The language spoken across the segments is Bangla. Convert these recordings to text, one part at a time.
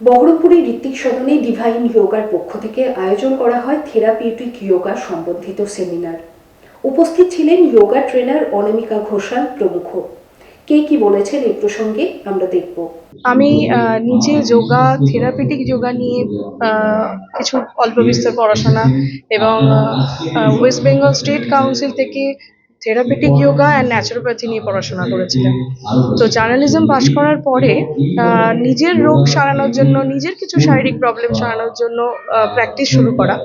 বহরমপুরের ঋত্বিক সদনে ডিভাইন যোগার পক্ষ থেকে আয়োজন করা হয় থেরাপিউটিক যোগা সম্বন্ধিত সেমিনার। উপস্থিত ছিলেন যোগা ট্রেনার অনামিকা ঘোষাল প্রমুখ। কে কি বলেছেন এই প্রসঙ্গে আমরা দেখব। আমি নিজে যোগা থেরাপিটিক যোগা নিয়ে কিছু অল্প বিস্তর পড়াশোনা এবং ওয়েস্ট বেঙ্গল স্টেট কাউন্সিল থেকে থেরাপিটিক যোগা অ্যান্ড ন্যাচুরোপ্যাথি নিয়ে পড়াশোনা করেছিলেন। তো জার্নালিজম পাশ করার পরে নিজের রোগ সারানোর জন্য নিজের কিছু শারীরিক প্রবলেম সারানোর জন্য প্র্যাকটিস শুরু করা।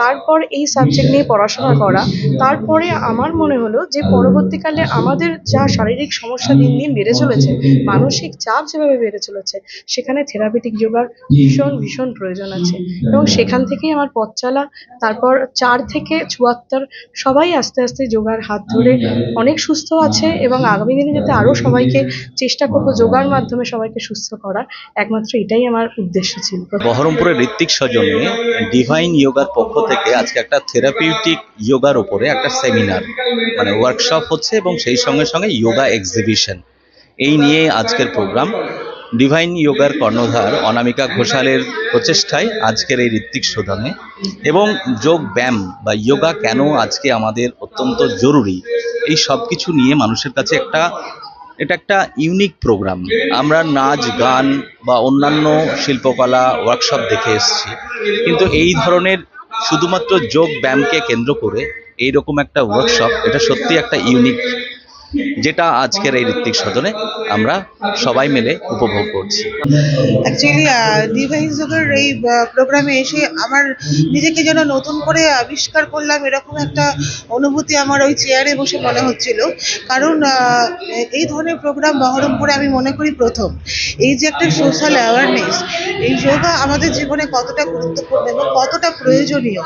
তারপর এই সাবজেক্ট নিয়ে পড়াশোনা করা। তারপরে আমার মনে হলো যে পরবর্তীকালে আমাদের যা শারীরিক সমস্যা দিন দিন বেড়ে চলেছে মানসিক চাপ যেভাবে বেড়ে চলেছে সেখানে থেরাপিটিক যোগার ভীষণ ভীষণ প্রয়োজন আছে। এবং সেখান থেকেই আমার পথ চলা তারপর চার থেকে চুয়াত্তর সবাই আস্তে আস্তে যোগার হাত ধরে অনেক সুস্থ আছে এবং আগামী দিনে যাতে আরও সবাইকে চেষ্টা করব যোগার মাধ্যমে সবাইকে সুস্থ করার, একমাত্র এটাই আমার উদ্দেশ্য ছিল। বহরমপুরের ঋত্বিক সজনে ডিভাইন যোগার পক্ষ থেকে আজকে একটা থেরাপিউটিক যোগার উপরে একটা সেমিনার মানে ওয়ার্কশপ হচ্ছে এবং সেই সঙ্গে সঙ্গে যোগা এক্সিবিশন এই নিয়ে আজকের প্রোগ্রাম ডিভাইন যোগার কর্ণধার অনামিকা ঘোষালের প্রচেষ্টায় আজকের এই ঋত্বিক সদনে এবং যোগ ব্যায়াম বা যোগা কেন আজকে আমাদের অত্যন্ত জরুরি, এই সব কিছু নিয়ে মানুষের কাছে একটা, এটা একটা ইউনিক প্রোগ্রাম আমরা নাচ, গান বা অন্যান্য শিল্পকলা ওয়ার্কশপ দেখে এসেছি। কিন্তু এই ধরনের শুধুমাত্র যোগ ব্যায়ামকে কেন্দ্র করে এইরকম একটা ওয়ার্কশপ এটা সত্যি একটা ইউনিক যেটা আজকের এই ঋত্বিক সদনে আমরা সবাই মিলে উপভোগ করছি। অ্যাকচুয়ালি ডিভাইস যোগের এই প্রোগ্রামে এসে আমার নিজেকে যেন নতুন করে আবিষ্কার করলাম এরকম একটা অনুভূতি আমার ওই চেয়ারে বসে মনে হচ্ছিল। কারণ এই ধরনের প্রোগ্রাম বহরমপুরে আমি মনে করি প্রথম। এই যে একটা সোশ্যাল অ্যাওয়ারনেস এই যোগা আমাদের জীবনে কতটা গুরুত্বপূর্ণ এবং কতটা প্রয়োজনীয়।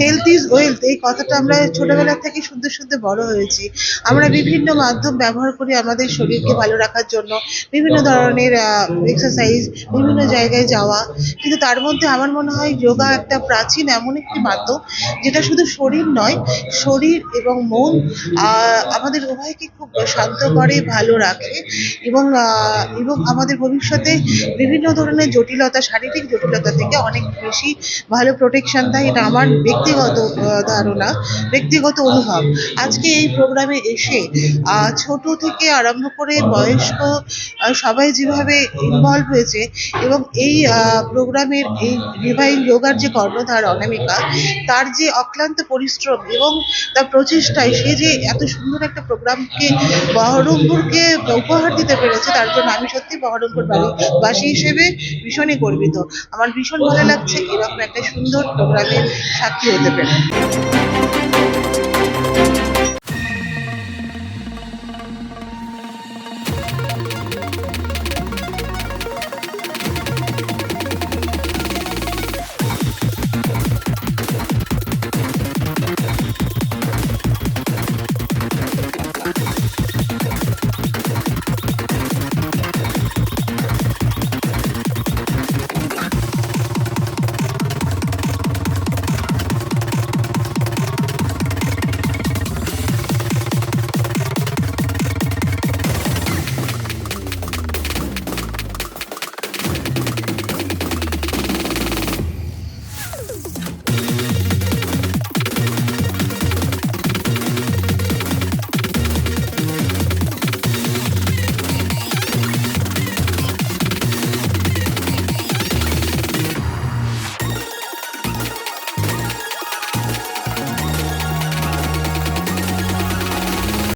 হেলথ ইজ ওয়েলথ এই কথাটা আমরা ছোটবেলা থেকে শুনতে শুনতে বড় হয়েছি। আমরা বিভিন্ন মাধ্যম ব্যবহার করি আমাদের শরীরকে ভালো রাখার জন্য, বিভিন্ন ধরনের এক্সারসাইজ বিভিন্ন জায়গায় যাওয়া। কিন্তু তার মধ্যে আমার মনে হয় যোগা একটা প্রাচীন এমন একটি মাধ্যম, যেটা শুধু শরীর নয়, শরীর এবং মন আমাদের উভয়কে খুব শান্ত করে, ভালো রাখে এবং এবং আমাদের ভবিষ্যতে বিভিন্ন ধরনের জটিলতা, শারীরিক জটিলতা থেকে অনেক বেশি ভালো প্রোটেকশন দেয়। এটা আমার ব্যক্তিগত ধারণা, ব্যক্তিগত অনুভব। আজকে এই প্রোগ্রামে এসে ছোট থেকে আরম্ভ করে বয়স্ক সবাই যেভাবে ইনভলভ হয়েছে এবং এই প্রোগ্রামের এই রিভাইন যোগার যে কর্ণধার অনামিকা, তার যে অক্লান্ত পরিশ্রম এবং তার প্রচেষ্টায় সে যে এত সুন্দর একটা প্রোগ্রামকে বহরমপুরকে উপহার দিতে পেরেছে, তার জন্য আমি সত্যি বহরমপুর বাড়ি- বাসী হিসেবে ভীষণই গর্বিত। আমার ভীষণ ভালো লাগছে, এরকম একটা সুন্দর প্রোগ্রামের সাক্ষী হতে পেরে।